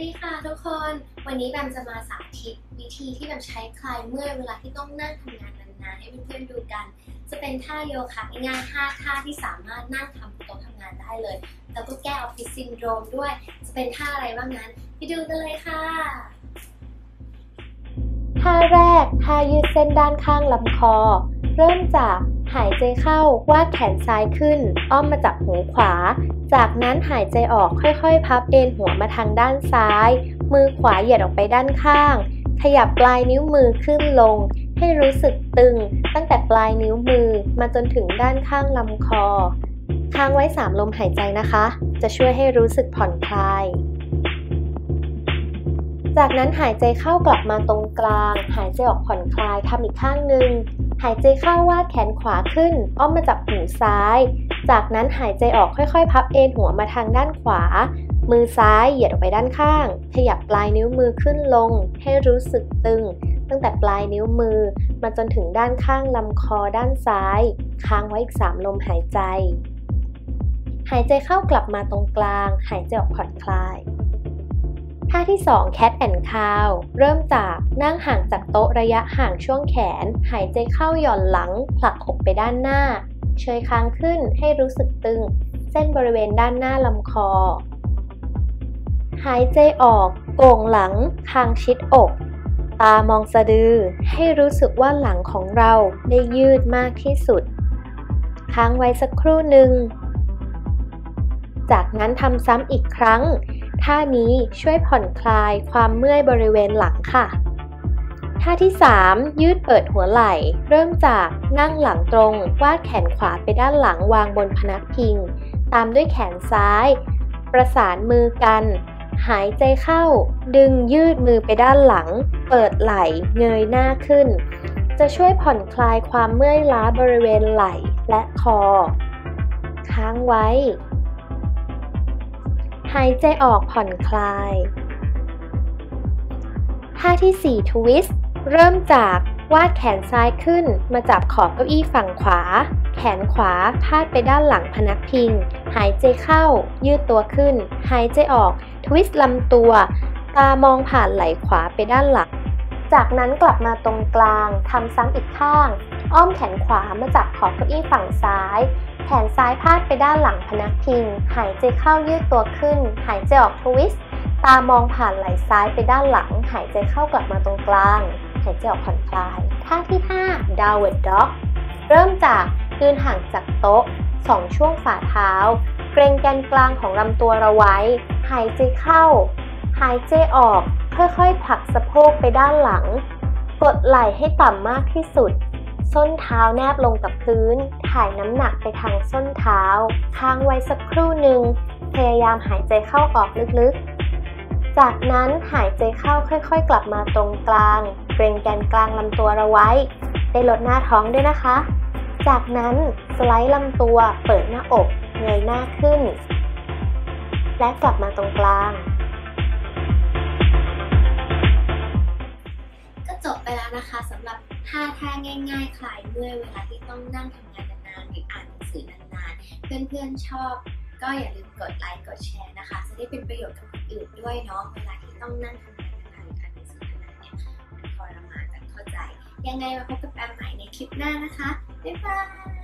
ดีค่ะทุกคน วันนี้แบมจะมาสาธิตวิธีที่แบมใช้คลายเมื่อยเวลาที่ต้องนั่งทำงานนานๆให้เพื่อนๆดูกัน จะเป็นท่าโยคะง่ายๆ5ท่าที่สามารถนั่งทำบนโต๊ะทำงานได้เลย แล้วก็แก้ออฟฟิศซินโดรมด้วย จะเป็นท่าอะไรบ้างนั้นไปดูกันเลยค่ะ ท่าแรกท่ายืดเส้นด้านข้างลำคอ เริ่มจาก หายใจเข้าวาดแขนซ้ายขึ้น อ้อมมาจับหูขวา จากนั้นหายใจออกค่อยๆ พับเอนหัวมาทางด้านซ้าย มือขวาเหยียดออกไปด้านข้าง ขยับปลายนิ้วมือขึ้นลง ให้รู้สึกตึง ตั้งแต่ปลายนิ้วมือมาจนถึงด้านข้างลำคอ ค้างไว้ 3 ลมหายใจนะคะ จะช่วยให้รู้สึกผ่อนคลายจากนั้นหายใจเข้ากลับมาตรงกลาง หายใจออกผ่อนคลายทำอีกข้างหนึ่ง หายใจเข้าวาดแขนขวาขึ้น อ้อมมาจับหูซ้าย จากนั้นหายใจออกค่อยๆ พับเอนหัวมาทางด้านขวา มือซ้ายเหยียดออกไปด้านข้าง ขยับปลายนิ้วมือขึ้นลง ให้รู้สึกตึง ตั้งแต่ปลายนิ้วมือ มาจนถึงด้านข้างลำคอด้านซ้าย ค้างไว้อีก 3 ลมหายใจ หายใจเข้ากลับมาตรงกลาง หายใจออกผ่อนคลาย ท่าที่ 2 Cat and Cow เริ่มจากนั่งห่างจากโต๊ะระยะห่างช่วงแขน หายใจเข้าหย่อนหลัง ผลักอกไปด้านหน้า เชยค้างขึ้นให้รู้สึกตึง เส้นบริเวณด้านหน้าลำคอ หายใจออกโก่งหลัง คางชิดอก ตามองสะดือ ให้รู้สึกว่าหลังของเราได้ยืดมากที่สุด ค้างไว้สักครู่หนึ่งจากนั้นทำซ้ำอีกครั้ง ท่านี้ช่วยผ่อนคลายความเมื่อยบริเวณหลังค่ะ ท่าที่ 3 ยืดเปิดหัวไหล่ เริ่มจากนั่งหลังตรง วาดแขนขวาไปด้านหลังวางบนพนักพิง ตามด้วยแขนซ้าย ประสานมือกัน หายใจเข้า ดึงยืดมือไปด้านหลัง เปิดไหล่เงยหน้าขึ้น จะช่วยผ่อนคลายความเมื่อยล้าบริเวณไหล่และคอ ค้างไว้ หายใจออกผ่อนคลาย ท่าที่ 4 ทวิสต์ เริ่มจากวาดแขนซ้ายขึ้นมาจับขอบเก้าอี้ฝั่งขวา แขนขวาพาดไปด้านหลังพนักพิง หายใจเข้า ยืดตัวขึ้น หายใจออก ทวิสต์ลำตัว ตามองผ่านไหล่ขวาไปด้านหลัง จากนั้นกลับมาตรงกลางทำซ้ำอีกข้าง อ้อมแขนขวามาจับขอบเก้าอี้ฝั่งซ้าย แขนซ้ายพาดไปด้านหลังพนักพิง หายใจเข้ายืดตัวขึ้น หายใจออกทวิสต์ตามองผ่านไหล่ซ้ายไปด้านหลัง หายใจเข้ากลับมาตรงกลาง หายใจออกผ่อนคลาย ท่าที่ 5 downward dog เริ่มจากยืนห่างจากโต๊ะ 2 ช่วงฝ่าเท้า เกรงแกนกลางของลำตัวเราไว้ หายใจเข้า หายใจออก ค่อยๆผลักสะโพกไปด้านหลัง กดไหล่ให้ต่ำมากที่สุด ส้นเท้าแนบลงกับพื้น ถ่ายน้ำหนักไปทางส้นเท้า ค้างไว้สักครู่หนึ่ง พยายามหายใจเข้าออกลึกๆ จากนั้นหายใจเข้าค่อยๆ กลับมาตรงกลางเกรงแกนกลางลำตัวเราไว้ ได้ลดหน้าท้องด้วยนะคะ จากนั้นสไลด์ลำตัว เปิดหน้าอก เงยหน้าขึ้น และกลับมาตรงกลาง ก็จบไปแล้วนะคะสำหรับ 5 ท่าง่าย ๆ คลายเมื่อยเวลาที่ต้องนั่งทำงานนานๆหรืออ่านหนังสือนานๆ เพื่อนๆชอบก็อย่าลืมกดไลค์กดแชร์นะคะ จะได้เป็นประโยชน์กับคนอื่นด้วยเนาะเวลาที่ต้องนั่งทำงานนานๆหรืออ่านหนังสือนานๆเนี่ยมันทรมานกันเข้าใจ ยังไงมาพบกับแอมใหม่ในคลิปหน้านะคะบ๊ายบาย